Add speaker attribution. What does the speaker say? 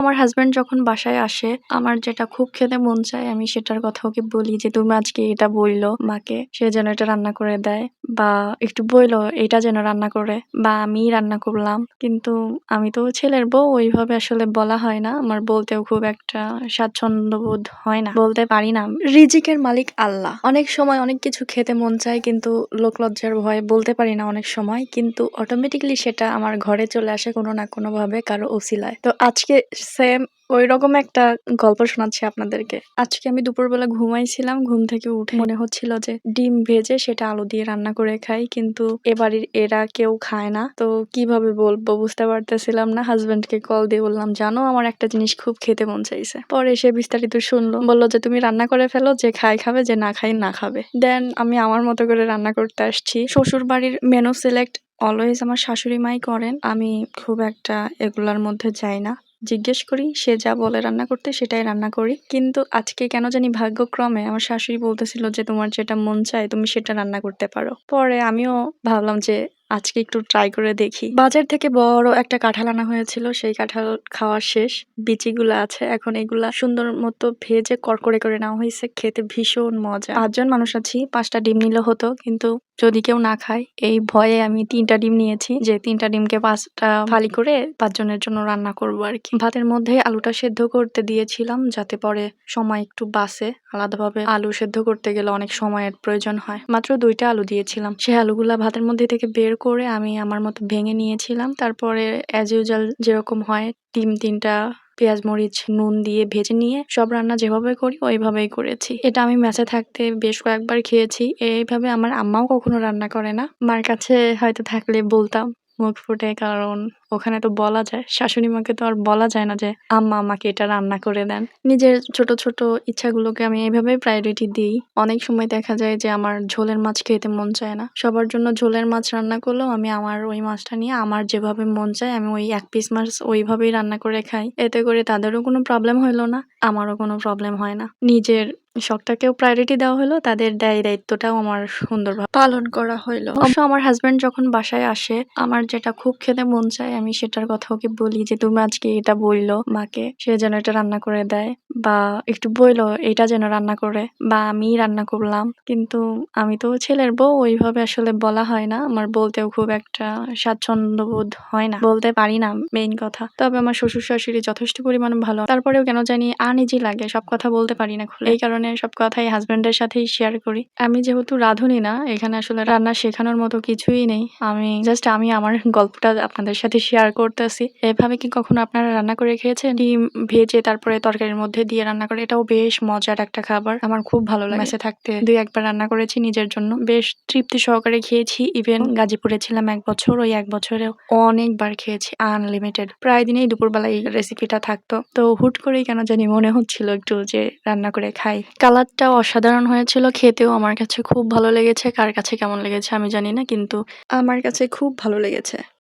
Speaker 1: আমার হাসব্যান্ড যখন বাসায় আসে, আমার যেটা খুব খেতে মন চায়, আমি সেটার কথা ওকে বলি যে, তুমি আজকে এটা বইলো মাকে, সে যেন এটা রান্না করে দেয়। বা একটু বইলো এটা যেন রান্না করে। বা আমি রান্না করলাম। কিন্তু আমি তো ছেলের বউ, ওইভাবে আসলে বলা হয় না। আমার বলতেও খুব একটা স্বাচ্ছন্দ্য বোধ হয় না। বলতে পারি না রিজিকের মালিক আল্লাহ। অনেক সময় অনেক কিছু খেতে মন চায়, কিন্তু লোকলজ্জার ভয়ে বলতে পারি না অনেক সময়। কিন্তু অটোমেটিক্যালি সেটা আমার ঘরে চলে আসে কোনো না কোনোভাবে, কারও ওসিলায় তো আজকে সেম ওই রকম একটা গল্প শোনাচ্ছি আপনাদেরকে। আজকে আমি দুপুরবেলা ঘুমাইছিলাম, ঘুম থেকে উঠে মনে হচ্ছিল যে ডিম ভেজে সেটা আলু দিয়ে রান্না করে খাই, কিন্তু এবাড়ির এরা কেউ খায় না। তো কীভাবে বলব বুঝতে পারতেছিলাম না, হাজবেন্ডকে কল দিয়ে বললাম, জানো, আমার একটা জিনিস খুব খেতে মন চাইছে। পরে সে বিস্তারিত শুনলো, বলল যে, তুমি রান্না করে ফেলো, যে খাই খাবে, যে না খাই না খাবে। দেন আমি আমার মতো করে রান্না করতে আসছি। শ্বশুর বাড়ির মেনু সিলেক্ট অলওয়েজ আমার শাশুড়ি মাই করেন। আমি খুব একটা এগুলার মধ্যে যাই না। জিজ্ঞেস করি, সে যা বলে রান্না করতে সেটাই রান্না করি। কিন্তু আজকে কেন জানি ভাগ্যক্রমে আমার শাশুড়ি বলতেছিল যে তোমার যেটা মন চায় তুমি সেটা রান্না করতে পারো। পরে আমিও ভাবলাম যে আজকে একটু ট্রাই করে দেখি। বাজার থেকে বড় একটা কাঁঠাল আনা হয়েছিল, সেই কাঁঠাল খাওয়া শেষ। বিচিগুলো আছে, এখন এগুলা সুন্দর মতো ভেজে কড়কড়ে করে নেওয়া হয়েছে, খেতে ভীষণ মজা। পাঁচজন মানুষ আছি, পাঁচটা ডিম নিলে হতো, কিন্তু যদি কেউ না খায়, এই ভয়ে আমি তিনটা ডিম নিয়েছি, যে তিনটা ডিমকে পাঁচটা ফালি করে পাঁচজনের জন্য রান্না করব আর কি। ভাতের মধ্যে আলুটা সেদ্ধ করতে দিয়েছিলাম, যাতে পরে সময় একটু বাসে আলাদাভাবে আলু সেদ্ধ করতে গেলে অনেক সময়ের প্রয়োজন হয়। মাত্র দুইটা আলু দিয়েছিলাম। সেই আলুগুলা ভাতের মধ্যে থেকে বের করে আমি আমার মতো ভেঙে নিয়েছিলাম। তারপরে অ্যাজ ইউজাল যেরকম হয় ডিম তিনটা পেঁয়াজ মরিচ নুন দিয়ে ভেজে নিয়ে সব রান্না যেভাবে করি, ওইভাবেই করেছি। এটা আমি ম্যাচে থাকতে বেশ কয়েকবার খেয়েছি। এইভাবে আমার আম্মাও কখনো রান্না করে না। মার কাছে হয়তো থাকলে বলতাম। মুখ ফুটে কারণ ওখানে তো বলা যায়, শাশুড়ি মাকে তো আর বলা যায় না যে আম্মা আমাকে এটা রান্না করে দেন। নিজের ছোট ছোট ইচ্ছাগুলোকে আমি এইভাবেই প্রায়োরিটি দিই। অনেক সময় দেখা যায় যে আমার ঝোলের মাছ খেতে মন চায় না। সবার জন্য ঝোলের মাছ রান্না করলেও আমি আমার ওই মাছটা নিয়ে আমার যেভাবে মন চায় আমি ওই এক পিস মাছ ওইভাবেই রান্না করে খাই। এতে করে তাদেরও কোনো প্রবলেম হইল না, আমারও কোনো প্রবলেম হয় না। নিজের শখটাকেও প্রায়োরিটি দেওয়া হলো, তাদের দায় দায়িত্বটাও আমার সুন্দরভাবে পালন করা হইল অবশ্য আমার হাজবেন্ড যখন বাসায় আসে, আমার যেটা খুব খেতে মন চায়, আমি সেটার কথা ওকে বলি যে, তুমি আজকে এটা বইলো মাকে, সে যেন এটা রান্না করে দেয় বা একটু বইলো এটা যেন রান্না করে বা আমি রান্না করলাম। কিন্তু আমি তো ছেলের বউ, ওইভাবে আসলে বলা হয় না। আমার বলতেও খুব একটা স্বাচ্ছন্দ্য বোধ হয় না। বলতে পারি না মেইন কথা। তবে আমার শ্বশুর শাশুড়ি যথেষ্ট পরিমাণ ভালো। তারপরেও কেন জানি আনইজি লাগে, সব কথা বলতে পারি না খুলে। এই কারণে সব কথাই হাজবেন্ডের সাথেই শেয়ার করি। আমি যেহেতু রাঁধুনি না এখানে আসলে রান্না শেখানোর মতো কিছুই নেই। আমি জাস্ট আমি আমার গল্পটা আপনাদের সাথে শেয়ার করতেছি। এভাবে কি কখনো আপনারা রান্না করে খেয়েছেন? ডিম ভেজে তারপরে তরকারির মধ্যে দিয়ে রান্না করে এটাও বেশ মজার একটা খাবার। আমার খুব ভালো লাগে। মেসে থাকতে। দুই একবার রান্না করেছি নিজের জন্য। বেশ তৃপ্তি সহকারে খেয়েছি। ইভেন গাজীপুরে ছিলাম এক বছর ওই এক বছরেও অনেকবার খেয়েছি আনলিমিটেড প্রায় দিনেই দুপুরবেলা এই রেসিপিটা থাকতো। তো হুট করেই কেন জানি মনে হচ্ছিল একটু যে রান্না করে খাই। কালারটাও অসাধারণ হয়েছিল, খেতেও আমার কাছে খুব ভালো লেগেছে। কার কাছে কেমন লেগেছে আমি জানি না, কিন্তু আমার কাছে খুব ভালো লেগেছে।